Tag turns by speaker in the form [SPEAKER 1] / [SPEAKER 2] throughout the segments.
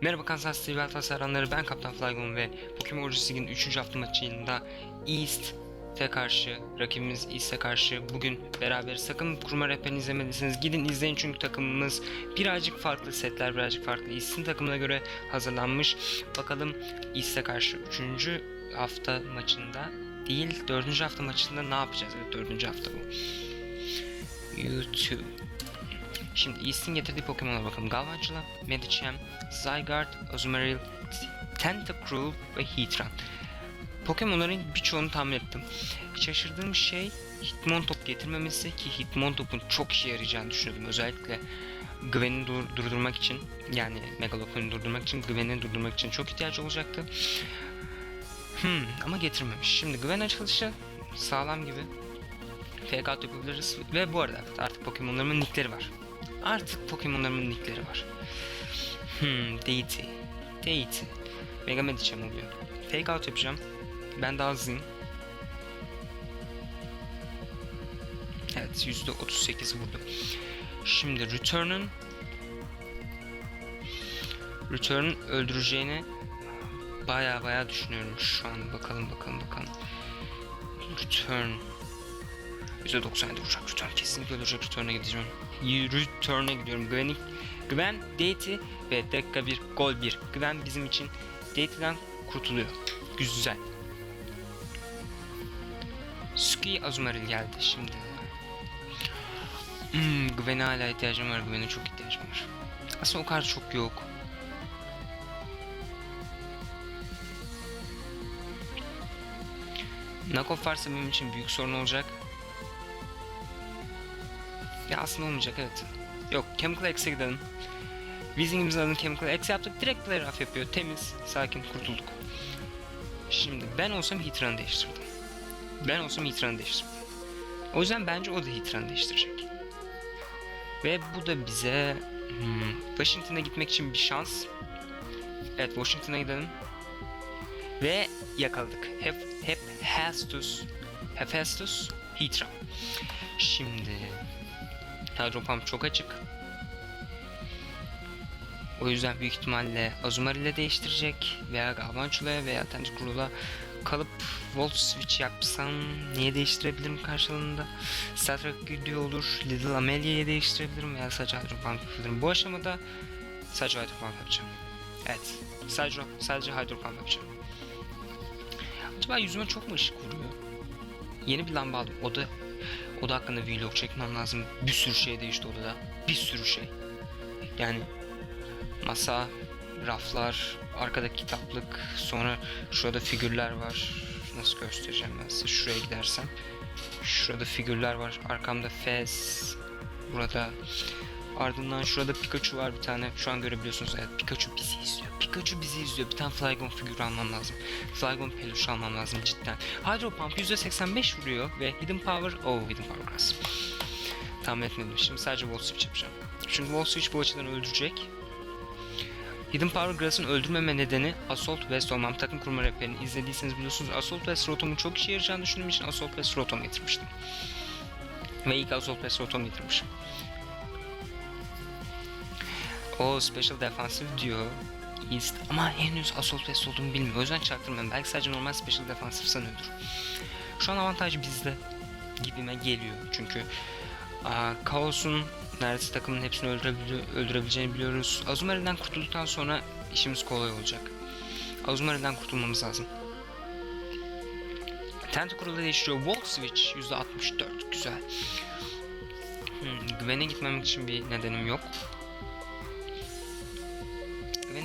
[SPEAKER 1] Merhaba Kansas City Veltas hayranları ben Kaptan Flygon ve Pokemon Origins League'in 3. hafta maçında East'e karşı, rakibimiz East'e karşı bugün beraber sakın kurma rehberini izlemediyseniz gidin izleyin çünkü takımımız birazcık farklı setler birazcık farklı East'in takımına göre hazırlanmış. Bakalım East'e karşı 3. hafta maçında değil 4. hafta maçında ne yapacağız? Evet 4. hafta bu. YouTube. Şimdi East'in getirdiği Pokemon'a bakalım. Galvantula, Medicham, Zygarde, Azumarill, Tentacruel ve Heatran. Pokemon'ların birçoğunu tahmin ettim. Şaşırdığım şey Hitmontop getirmemesi ki Hitmontop'un çok işe yarayacağını düşünüyordum. Özellikle Gwen'i dur- durdurmak için yani Megalopon'u durdurmak için Gwen'i durdurmak için çok ihtiyacı olacaktı. Hmm, ama getirmemiş. Şimdi Gwen açılışı sağlam gibi. Out yapabiliriz. Ve bu arada artık Pokemon'larımın nickleri var. Artık Pokemon'larımın nickleri var. Hmm, Deity. Deity. Mega Medicham oluyor. Fake out yapacağım. Ben daha hızlıyım. Evet %38 vurdu. Şimdi Return'un Return'un öldüreceğini baya baya düşünüyorum şu an. Bakalım bakalım bakalım. Return %97 vuracak Return. Kesinlikle öldürecek Return'a gideceğim. Return'a gidiyorum. Gwen, Gwen, Deity ve dakika 1, gol 1. Gwen bizim için Deity'den kurtuluyor. Güzel. Suki Azumarill geldi şimdi. Hmm, Gwen'e hala ihtiyacım var. Gwen'e çok ihtiyacım var. Aslında o kadar çok yok. Knockoff varsa benim için büyük sorun olacak. Ya aslında olmayacak evet. Yok Chemical X'e gidelim. Weezing imzaladım Chemical X yaptık. Direkt play rough yapıyor. Temiz, sakin kurtulduk. Şimdi ben olsam Heatran'ı değiştirdim. Ben olsam Heatran'ı değiştirdim. O yüzden bence o da Heatran'ı değiştirecek. Ve bu da bize hmm, Washington'a gitmek için bir şans. Evet Washington'a gidelim. Ve yakaladık. Hep, hep Hestus. Hephaestus Heatran. Şimdi Hydro Pump çok açık. O yüzden büyük ihtimalle Azumarill ile değiştirecek veya Galvantula'ya veya Tentacruel'a kalıp Volt Switch yapsam niye değiştirebilirim karşılığında? Star Trek Güdüğü olur, Little Amelia'yı değiştirebilirim veya sadece Hydro Pump yapabilirim. Bu aşamada sadece Hydro Pump yapacağım. Evet, sadece, sadece Hydro Pump yapacağım. Acaba yüzüme çok mu ışık vuruyor? Yeni bir lamba aldım. Oda, oda hakkında vlog çekmem lazım. Bir sürü şey değişti odada. Bir sürü şey. Yani masa, raflar, arkadaki kitaplık, sonra şurada figürler var. Nasıl göstereceğim ben size şuraya gidersem. Şurada figürler var. Arkamda Fez. Burada Ardından şurada Pikachu var bir tane. Şu an görebiliyorsunuz. Evet Pikachu bizi izliyor. Pikachu bizi izliyor. Bir tane Flygon figürü almam lazım. Flygon peluş almam lazım cidden. Hydro Pump %85 vuruyor ve Hidden Power... Oh Hidden Power Grass. Tahmin etmedim. Şimdi sadece Volt Switch yapacağım. Çünkü Volt Switch bu açıdan öldürecek. Hidden Power Grass'ın öldürmeme nedeni Assault West olmam. Takım kurma rehberini izlediyseniz biliyorsunuz. Assault West Rotom'un çok işe yarayacağını düşündüğüm için Assault West Rotom getirmiştim. Ve ilk Assault West Rotom getirmişim. O special defensive diyor. East. Ama henüz assault west olduğunu bilmiyor. O yüzden çaktırmıyorum. Belki sadece normal special defensive sanıyordur. Şu an avantaj bizde gibime geliyor. Çünkü aa, Kaos'un neredeyse takımın hepsini öldürebili- öldürebileceğini biliyoruz. Azumarill'den kurtulduktan sonra işimiz kolay olacak. Azumarill'den kurtulmamız lazım. Tentacruel'da değiştiriyor. Volt Switch %64. Güzel. Hmm, Gwen'e gitmemek için bir nedenim yok.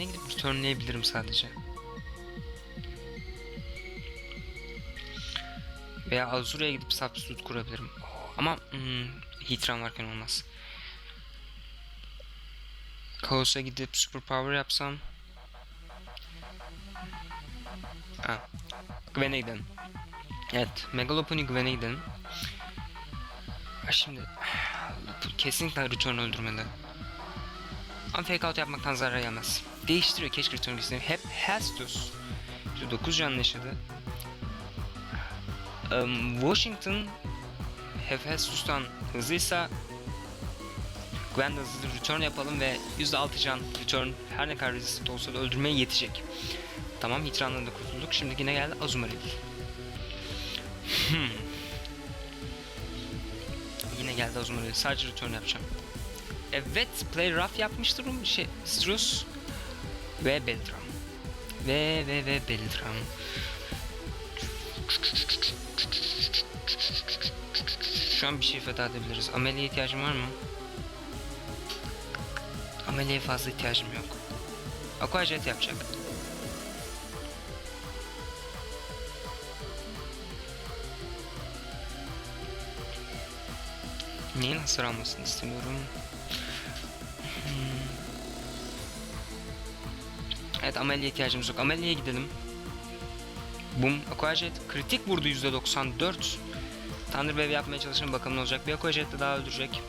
[SPEAKER 1] Gwen'e gidip returnlayabilirim sadece. Veya Azura'ya gidip substitute kurabilirim. Ama hmm, Heatran varken olmaz. Kaos'a gidip superpower yapsam. Ha. Gwen'e gidelim. Evet. Megalopony Gwen'e gidelim. Şimdi kesinlikle return öldürmeli. Ama fake out yapmaktan zarar yemez. Değiştiriyor keşke return gitsin. Hep Hestus. 9 canlı yaşadı. Um, Washington Hephaestus'tan hızlıysa Gwen hızlı return yapalım ve %6 can return her ne kadar resist olsa da öldürmeye yetecek. Tamam Hitran'dan da kurtulduk. Şimdi yine geldi Azumarill. Hmm. Yine geldi Azumarill. Sadece return yapacağım. Evet, play rough yapmıştır şey Strus ve Beltram. Ve ve ve Beltram. Şu an bir şey feda edebiliriz. Ameliye ihtiyacım var mı? Ameliye fazla ihtiyacım yok. Aquajet yapacak. Neyin hasar almasını istemiyorum. Evet Amelia'ya ihtiyacımız yok. Amelia'ya gidelim. Boom. Aquajet kritik vurdu %94. Thunder Wave yapmaya çalışın bakalım ne olacak. Bir Aquajet de daha öldürecek.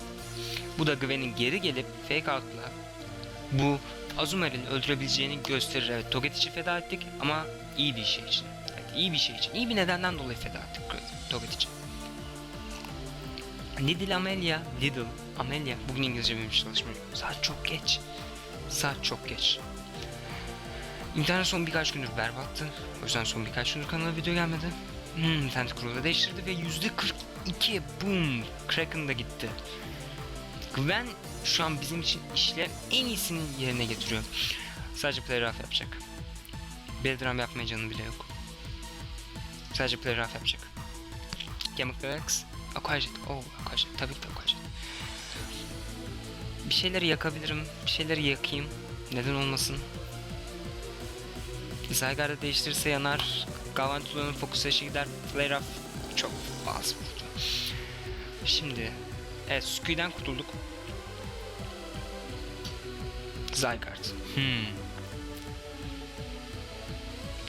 [SPEAKER 1] Bu da Gwen'in geri gelip fake out'la bu Azumar'ın öldürebileceğini gösterir. Evet Togetic'i feda ettik ama iyi bir şey için. Evet iyi bir şey için. İyi bir nedenden dolayı feda ettik Togetic'i. Lidl Amelia, Lidl Amelia. Bugün İngilizce hiç çalışmıyorum. Saat çok geç. Saat çok geç. İnternet son birkaç gündür berbattı. O yüzden son birkaç gündür kanala video gelmedi. Hmm, internet kurulu değiştirdi ve yüzde 42 boom Kraken da gitti. Gwen şu an bizim için işlerin en iyisini yerine getiriyor. Sadece play rough yapacak. Beldram yapmaya canı bile yok. Sadece play rough yapacak. Chemical X, Aquajet. Oh, Aquajet. Tabii ki Aquajet. Bir şeyleri yakabilirim. Bir şeyleri yakayım. Neden olmasın? Zygar'da değiştirirse yanar. Galvantula'nın fokus eşi gider. Flare off çok fazla vurdu. Şimdi evet Suku'dan kurtulduk. Zygarde. Hmm.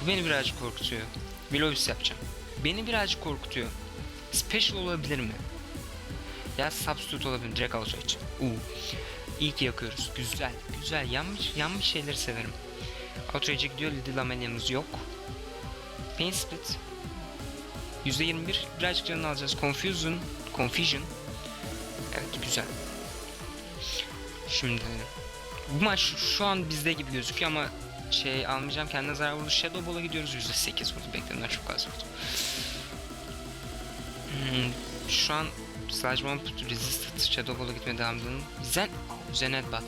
[SPEAKER 1] Bu beni birazcık korkutuyor. Vilovis yapacağım. Beni birazcık korkutuyor. Special olabilir mi? Ya substitute olabilir. Direkt outrage. Uuu. İyi ki yakıyoruz. Güzel. Güzel. Yanmış, yanmış şeyleri severim. Outrage'e gidiyor. Lidl Amelia'mız yok. Pain Split. %21. Birazcık canını alacağız. Confusion. Confusion. Evet güzel. Şimdi bu maç şu, an bizde gibi gözüküyor ama şey almayacağım kendine zarar vurdu. Shadow Ball'a gidiyoruz %8 vurdu. Beklenenden çok az vurdu. Hmm, şu an Sludge Bomb Resisted Shadow Ball'a gitmeye devam edelim. Zen... Zenedbat.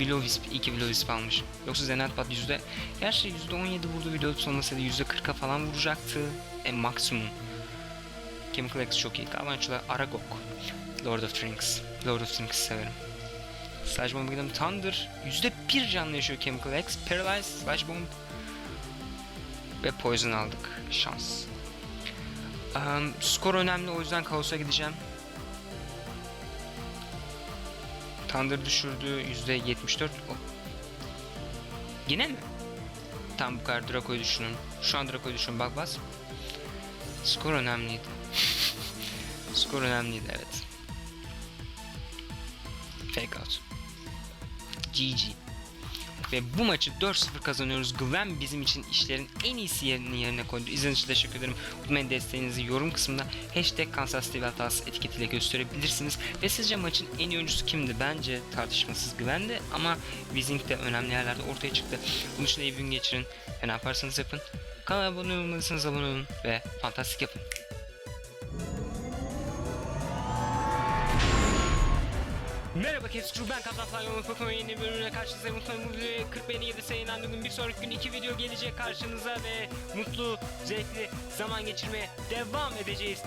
[SPEAKER 1] Below Wisp. İyi ki Below Wisp almış. Yoksa Zenedbat yüzde... Gerçi yüzde 17 vurdu Below Wisp olmasaydı yüzde 40'a falan vuracaktı. En maksimum. Chemical X çok iyi. Kavançla Aragog. Lord of the. Lord of the severim. Sludge Bomb'a gidelim. Thunder. Yüzde bir canlı yaşıyor Chemical X. Paralyze, Sludge Bomb. Ve Poison aldık. Şans. Um, skor önemli o yüzden Kaos'a gideceğim. Thunder düşürdü yüzde 74. Oh. Yine mi? Tam bu kadar Draco'yu düşünün. Şu an Draco'yu düşünün bak bas. Skor önemliydi. Skor önemliydi evet. Fake out. GG. Ve bu maçı 4-0 kazanıyoruz. Gwen bizim için işlerin en iyisi yerini yerine koydu. İzlediğiniz için teşekkür ederim. Unutmayın desteğinizi yorum kısmında hashtag Kansas TV hatası etiketiyle gösterebilirsiniz. Ve sizce maçın en iyi oyuncusu kimdi? Bence tartışmasız Gwen'di ama Wizing de önemli yerlerde ortaya çıktı. Bunun için iyi gün geçirin. Ne yaparsanız yapın. Kanala abone olmadıysanız abone olun ve fantastik yapın. Merhaba Keskuru ben Kaptan Pokemon yeni bölümüne karşınızdayım. Unutmayın bu videoya 40 beğeni 7 yayınlandığı gün bir sonraki gün iki video gelecek karşınıza ve mutlu, zevkli zaman geçirmeye devam edeceğiz.